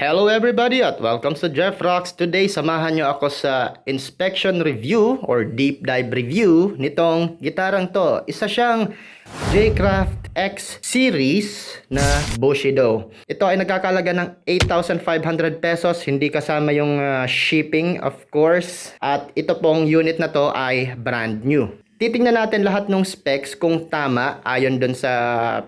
Hello everybody at welcome to Jeff Rocks. Today, samahan nyo ako sa inspection review or deep dive review nitong gitarang to. Isa siyang J-Craft X series na Bushido. Ito ay nagkakalaga ng 8,500 pesos, hindi kasama yung ah, shipping of course. At ito pong unit na to ay brand new. Titingnan natin lahat ng specs kung tama ayon dun sa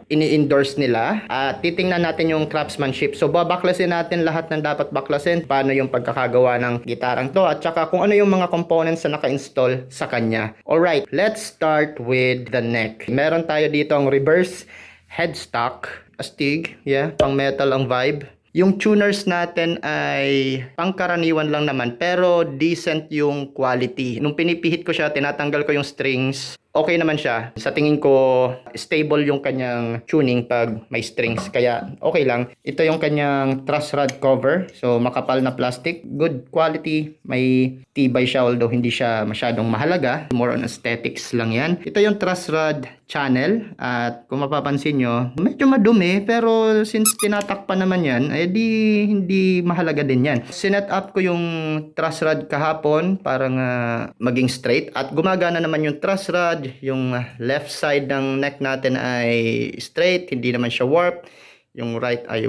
ini-endorse nila. At titingnan natin yung craftsmanship. So babaklasin natin lahat ng dapat baklasin. Paano yung pagkakagawa ng gitarang to at saka kung ano yung mga components na naka-install sa kanya. Alright, let's start with the neck. Meron tayo dito ang reverse headstock. Astig, yeah, pang metal ang vibe. Yung tuners natin ay pangkaraniwan lang naman pero decent yung quality. Nung pinipihit ko siya, tinatanggal ko yung strings. Okay naman siya. Sa tingin ko, stable yung kanyang tuning pag may strings. Kaya okay lang. Ito yung kanyang truss rod cover. So makapal na plastic. Good quality. May tibay siya although hindi siya masyadong mahalaga. More on aesthetics lang yan. Ito yung truss rod channel. At kung mapapansin nyo, medyo madumi. Pero since tinatakpan naman yan, eh di hindi mahalaga din yan. Sinet up ko yung truss rod kahapon para nga maging straight. At gumagana naman yung truss rod. Yung left side ng neck natin ay straight. Hindi naman siya warp. Yung right ay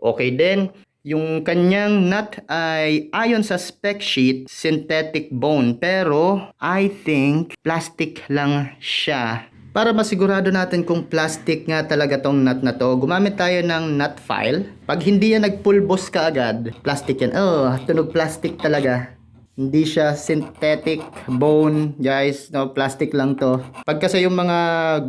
okay din. Yung kanyang nut ay ayon sa spec sheet, synthetic bone. Pero I think plastic lang siya. Para masigurado natin kung plastic nga talaga tong nut na to, gumamit tayo ng nut file. Pag hindi yan nagpulbos ka agad, plastic yan. Oh, tunog plastic talaga. Hindi siya synthetic bone, guys. No, plastic lang to. Pag kasi yung mga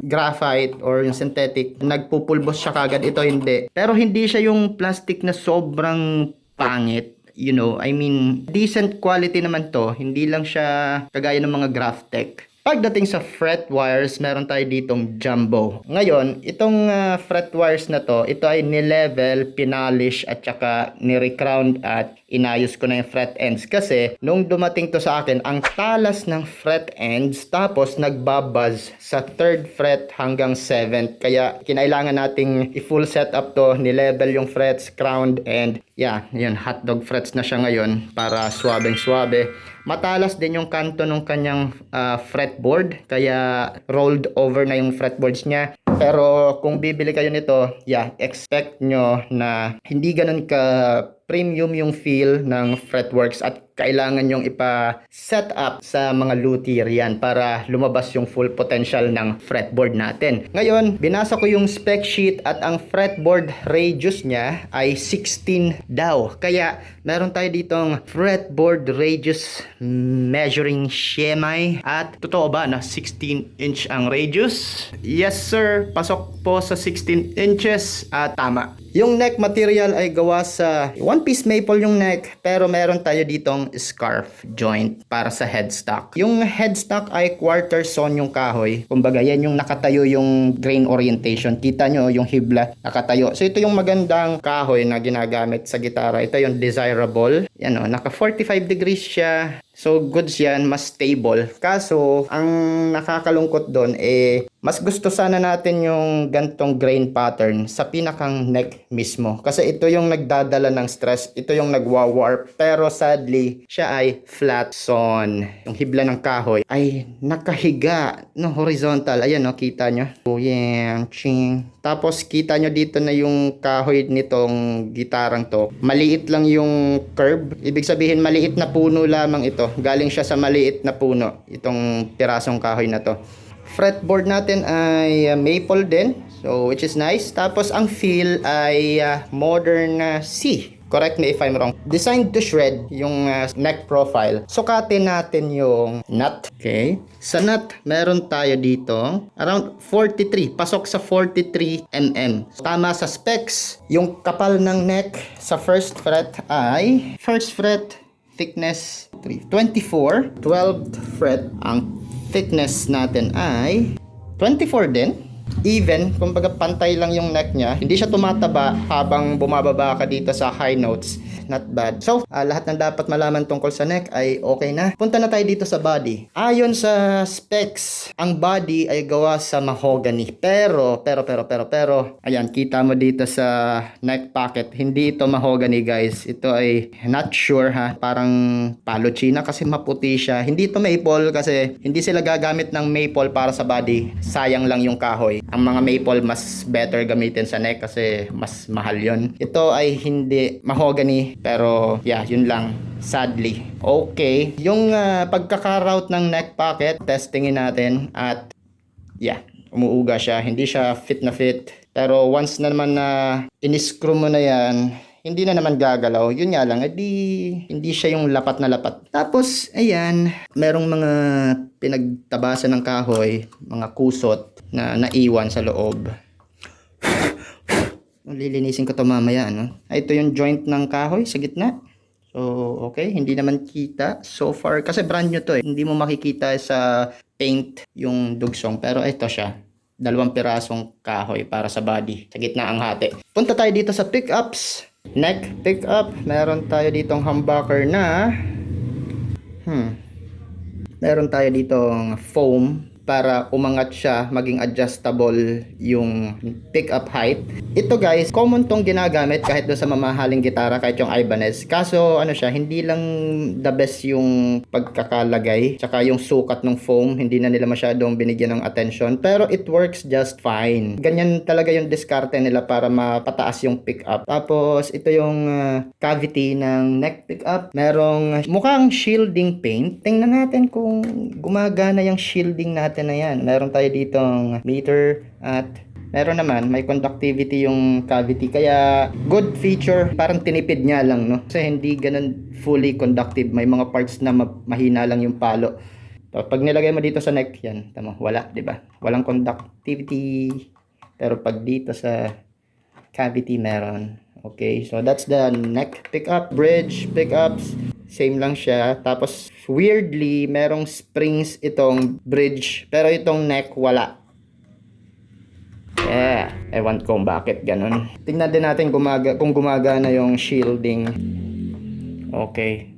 graphite or yung synthetic, nagpupulbos siya kagad. Ito hindi. Pero hindi siya yung plastic na sobrang pangit. You know, I mean, decent quality naman to. Hindi lang siya kagaya ng mga Graphtec. Pagdating sa fret wires, meron tayo ditong jumbo. Ngayon, itong ah, fret wires na to, ito ay nilevel, pinalish at saka ni-recrown at inayos ko na yung fret ends. Kasi, nung dumating to sa akin, ang talas ng fret ends, tapos nagbabuzz sa 3rd fret hanggang 7th. Kaya, kinailangan nating i-full setup to, nilevel yung frets, crowned, and yeah, yun, hotdog frets na siya ngayon para swabeng swabe. Matalas din yung kanto ng kanyang ah, fretboard, kaya rolled over na yung fretboards niya. Pero kung bibili kayo nito, yeah, expect nyo na hindi ganun ka premium yung feel ng fretworks at kailangan yung ipa-set up sa mga luthier yan para lumabas yung full potential ng fretboard natin. Ngayon, binasa ko yung spec sheet at ang fretboard radius niya ay 16 daw. Kaya, meron tayo ditong fretboard radius measuring shemai at totoo ba na 16 inch ang radius? Yes sir, pasok po sa 16 inches at tama. Yung neck material ay gawa sa one piece maple yung neck pero meron tayo ditong scarf joint para sa headstock. Yung headstock ay quarter sawn yung kahoy. Kumbaga yan yung nakatayo yung grain orientation. Kita nyo yung hibla nakatayo. So ito yung magandang kahoy na ginagamit sa gitara. Ito yung desirable. Yan o, naka 45 degrees siya. So goods yan, mas stable. Kaso, ang nakakalungkot doon eh mas gusto sana natin yung gantong grain pattern sa pinakang neck mismo. Kasi ito yung nagdadala ng stress, ito yung nagwa-warp. Pero sadly, siya ay flat sawn. Yung hibla ng kahoy ay nakahiga, no, horizontal. Ayan, no, kita nyo. Oh, yeah, ching. Tapos kita nyo dito na yung kahoy nitong gitarang to. Maliit lang yung curve. Ibig sabihin, maliit na puno lamang ito. Galing siya sa maliit na puno. Itong pirasong kahoy na to fretboard natin ay uh, maple din. So, which is nice. Tapos, ang feel ay uh, modern uh, C. Correct me if I'm wrong. Designed to shred yung uh, neck profile. Sukatin natin yung nut. Okay. Sa nut, meron tayo dito around 43. Pasok sa 43 mm. Tama sa specs. Yung kapal ng neck sa first fret ay first fret thickness 3, 24. 12th fret ang thickness natin ay 24 din. Even, kumbaga pantay lang yung neck niya. Hindi siya tumataba habang bumababa ka dito sa high notes. Not bad. So, ah, lahat ng dapat malaman tungkol sa neck ay okay na. Punta na tayo dito sa body. Ayon sa specs, ang body ay gawa sa mahogany. Pero, pero, pero, pero, pero, ayan, kita mo dito sa neck pocket, hindi ito mahogany guys. Ito ay not sure ha. Parang palo china kasi maputi siya. Hindi ito maple kasi hindi sila gagamit ng maple para sa body. Sayang lang yung kahoy. Ang mga maple mas better gamitin sa neck kasi mas mahal yon. Ito ay hindi mahogany pero yeah, yun lang. Sadly. Okay. Yung ah, pagkaka-route ng neck pocket, testingin natin at yeah, umuuga siya. Hindi siya fit na fit. Pero once na naman na iniscrew mo na yan, hindi na naman gagalaw. Yun nga lang, edi hindi siya yung lapat na lapat. Tapos, ayan, merong mga pinagtabasan ng kahoy, mga kusot na naiwan sa loob. Lilinisin ko to mamaya, ano? Ay, ito yung joint ng kahoy sa gitna. So, okay, hindi naman kita so far. Kasi brand new to eh. Hindi mo makikita sa paint yung dugsong. Pero ito siya. Dalawang pirasong kahoy para sa body. Sa gitna ang hati. Punta tayo dito sa pickups. Neck pickup. Meron tayo ditong humbucker na... Hmm. Meron tayo ditong foam para umangat siya, maging adjustable yung pickup height. Ito guys, common tong ginagamit kahit doon sa mamahaling gitara, kahit yung Ibanez. Kaso ano siya, hindi lang the best yung pagkakalagay, tsaka yung sukat ng foam, hindi na nila masyadong binigyan ng attention. Pero it works just fine. Ganyan talaga yung diskarte nila para mapataas yung pickup. Tapos ito yung uh, cavity ng neck pickup. Merong mukhang shielding paint. Tingnan natin kung gumagana yung shielding natin na yan. Meron tayo ditong meter at meron naman may conductivity yung cavity. Kaya good feature parang tinipid niya lang no? Kasi hindi ganun fully conductive. May mga parts na ma- mahina lang yung palo. Pag nilagay mo dito sa neck yan tama wala di ba? Walang conductivity. Pero pag dito sa cavity meron. Okay so that's the neck pickup bridge pickups same lang siya tapos weirdly merong springs itong bridge pero itong neck wala Yeah, ewan kung bakit ganun. Tingnan din natin gumaga kung gumagana yung shielding. Okay.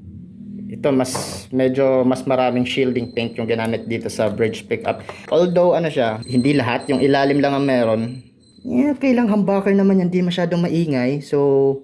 Ito mas medyo mas maraming shielding paint yung ginamit dito sa bridge pickup. Although ano siya, hindi lahat, yung ilalim lang ang meron. Yeah, okay lang, humbucker naman yan, hindi masyadong maingay. So,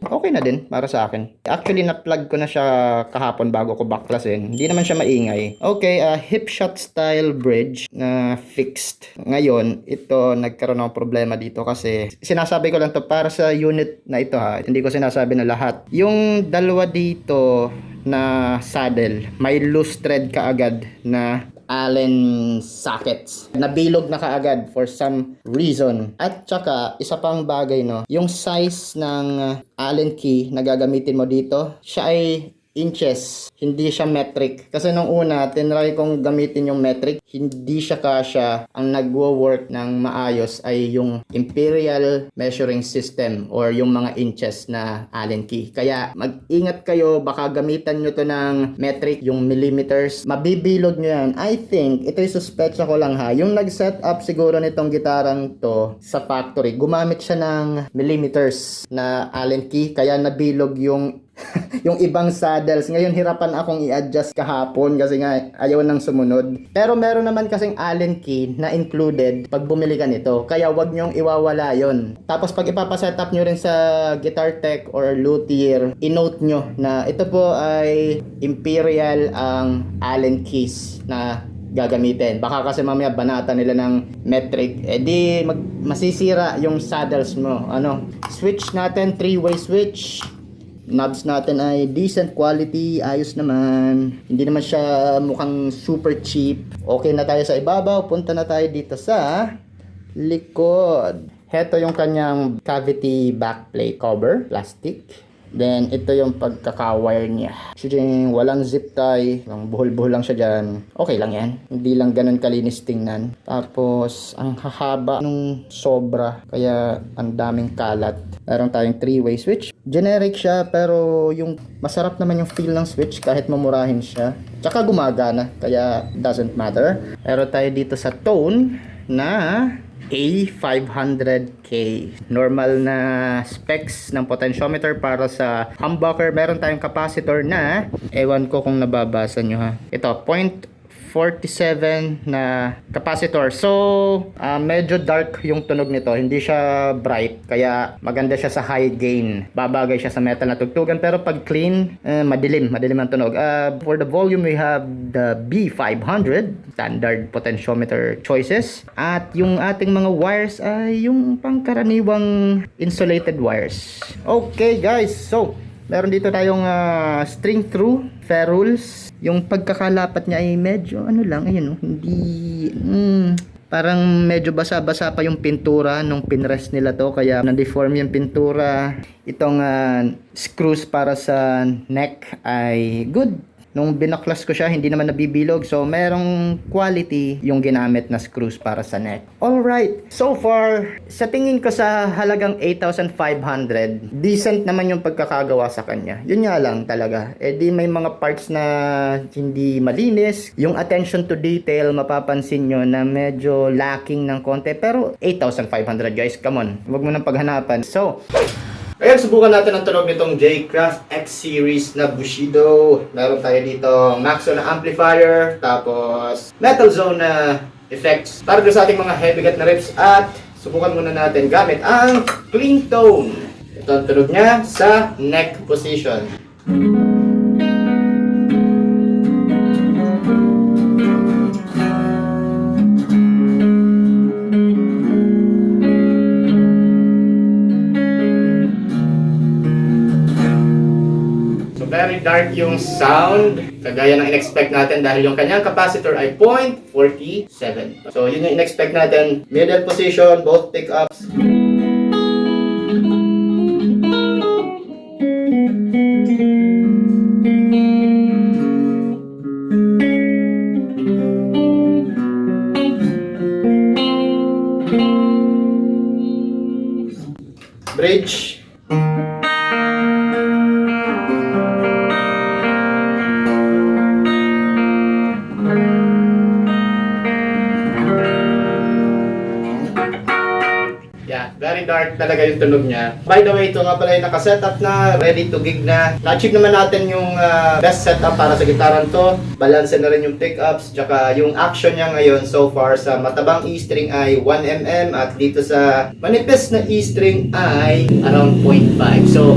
okay na din para sa akin. Actually, na-plug ko na siya kahapon bago ko baklasin. Hindi naman siya maingay. Okay, uh, hip shot style bridge na fixed. Ngayon, ito nagkaroon ng problema dito kasi sinasabi ko lang to para sa unit na ito ha. Hindi ko sinasabi na lahat. Yung dalawa dito na saddle, may loose thread kaagad na Allen sockets. Nabilog na kaagad for some reason. At saka, isa pang bagay no, yung size ng uh, Allen key na gagamitin mo dito, siya ay inches, hindi siya metric. Kasi nung una, tinry kong gamitin yung metric, hindi siya kasya. Ang nagwo-work ng maayos ay yung Imperial Measuring System or yung mga inches na Allen key. Kaya mag-ingat kayo, baka gamitan nyo to ng metric, yung millimeters. Mabibilog nyo yan. I think, ito yung suspecha ko lang ha, yung nag-set up siguro nitong gitarang to sa factory, gumamit siya ng millimeters na Allen key, kaya nabilog yung yung ibang saddles. Ngayon, hirapan akong i-adjust kahapon kasi nga ayaw nang sumunod. Pero meron naman kasing Allen key na included pag bumili ka nito. Kaya wag nyong iwawala yon. Tapos pag ipapasetup nyo rin sa Guitar Tech or Luthier, i-note nyo na ito po ay Imperial ang Allen keys na gagamitin. Baka kasi mamaya banata nila ng metric. Eh di mag, masisira yung saddles mo. Ano? Switch natin, three-way switch knobs natin ay decent quality, ayos naman. Hindi naman siya mukhang super cheap. Okay na tayo sa ibabaw, punta na tayo dito sa likod. Heto yung kanyang cavity backplate cover, plastic. Then, ito yung pagkaka-wire niya. Actually, walang zip tie. Walang buhol-buhol lang siya dyan. Okay lang yan. Hindi lang ganun kalinis tingnan. Tapos, ang hahaba nung sobra. Kaya, ang daming kalat. Meron tayong three-way switch. Generic siya, pero yung masarap naman yung feel ng switch kahit mamurahin siya. Tsaka gumagana, kaya doesn't matter. Meron tayo dito sa tone na A500K. Normal na specs ng potentiometer para sa humbucker. Meron tayong capacitor na, ewan ko kung nababasa nyo ha. Ito, 0.47 na capacitor. So, ah, medyo dark yung tunog nito. Hindi siya bright. Kaya maganda siya sa high gain. Babagay siya sa metal na tugtugan. Pero pag clean, eh, madilim. Madilim ang tunog. Ah, for the volume, we have the B500. Standard potentiometer choices. At yung ating mga wires ay yung pangkaraniwang insulated wires. Okay guys, so Meron dito tayong ah, string through ferrules. Yung pagkakalapat niya ay medyo ano lang, ayun oh, hindi mm, parang medyo basa-basa pa yung pintura nung pinrest nila to kaya na-deform yung pintura. Itong ah, screws para sa neck ay good. Nung binaklas ko siya, hindi naman nabibilog. So, merong quality yung ginamit na screws para sa neck. Alright, so far, sa tingin ko sa halagang 8,500, decent naman yung pagkakagawa sa kanya. Yun nga lang talaga. Eh di may mga parts na hindi malinis. Yung attention to detail, mapapansin nyo na medyo lacking ng konti. Pero 8,500 guys, come on. Huwag mo nang paghanapan. So, Ayan, subukan natin ang tunog nitong J-Craft X Series na Bushido. Meron tayo dito Maxo na amplifier, tapos Metal Zone na effects para sa ating mga heavy gut na rips at subukan muna natin gamit ang clean tone. Ito ang tunog niya sa neck position. So dark yung sound, kagaya ng in-expect natin dahil yung kanyang capacitor ay 0.47. So yun yung in-expect natin. Middle position, both pickups. Bridge. Talaga yung tunog niya. By the way, ito nga pala yung nakasetup na, ready to gig na. Na-achieve naman natin yung ah, best setup para sa gitaran to. Balance na rin yung pickups, tsaka yung action niya ngayon so far sa matabang E-string ay 1mm at dito sa manipis na E-string ay around 0.5. So,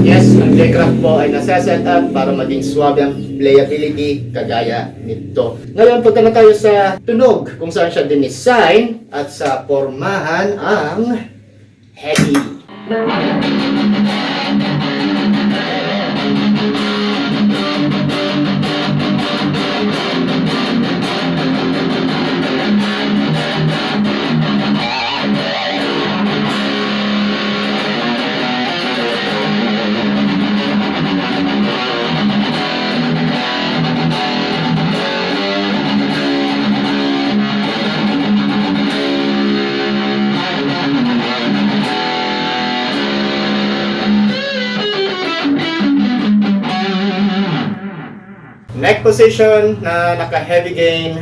yes, ang J-Craft po ay nasa-set up para maging swabe ang playability kagaya nito. Ngayon, punta na tayo sa tunog kung saan siya dinesign at sa pormahan ang heavy. Neck position na naka-heavy gain.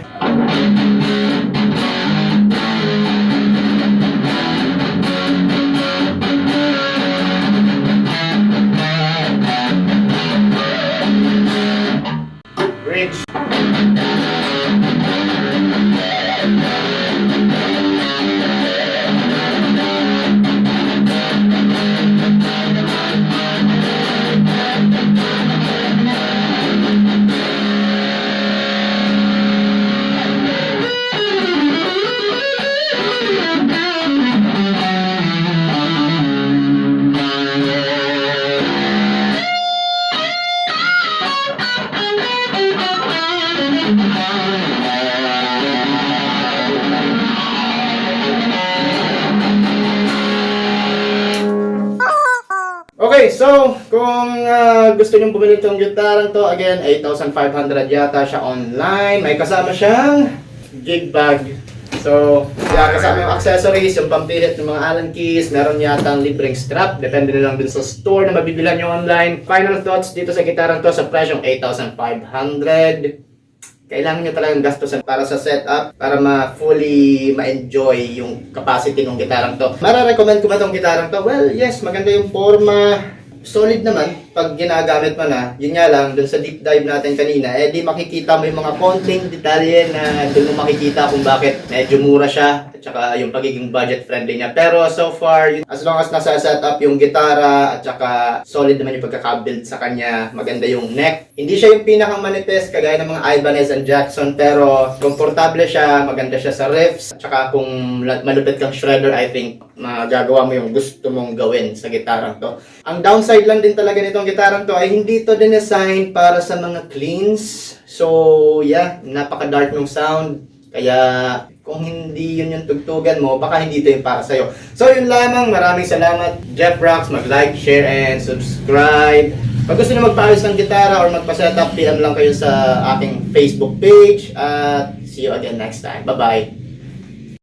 Okay, so kung ah, gusto niyo bumili itong gitarang to, again, 8,500 yata siya online. May kasama siyang gig bag. So, yeah, kasama yung accessories, yung pampihit ng mga Allen keys, meron yata ang libreng strap, depende na lang din sa store na mabibilan nyo online. Final thoughts dito sa gitarang to sa presyong 8,500. Kailangan nyo talagang gastusan para sa setup, para ma-fully ma-enjoy yung capacity ng gitarang to. Mara-recommend ko ba tong gitarang to? Well, yes, maganda yung forma. Solid naman pag ginagamit mo na. Yun nga lang, dun sa deep dive natin kanina, eh di makikita mo yung mga konting detalye na dun mo makikita kung bakit medyo mura siya at saka yung pagiging budget friendly niya. Pero so far, as long as nasa setup yung gitara at saka solid naman yung pagkakabuild sa kanya, maganda yung neck. Hindi siya yung pinakang manifest kagaya ng mga Ibanez and Jackson pero komportable siya, maganda siya sa riffs. At saka kung malupit kang shredder, I think magagawa mo yung gusto mong gawin sa gitarang to. Ang downside lang din talaga nitong gitarang to ay hindi to dinesign para sa mga cleans. So, yeah, napaka-dark ng sound. Kaya kung hindi yun yung tugtugan mo, baka hindi ito yung para sa'yo. So yun lamang, maraming salamat Jeff Rocks, mag-like, share, and subscribe. Pag gusto nyo magpaayos ng gitara or magpa-setup, PM lang kayo sa aking Facebook page. At see you again next time. Bye-bye!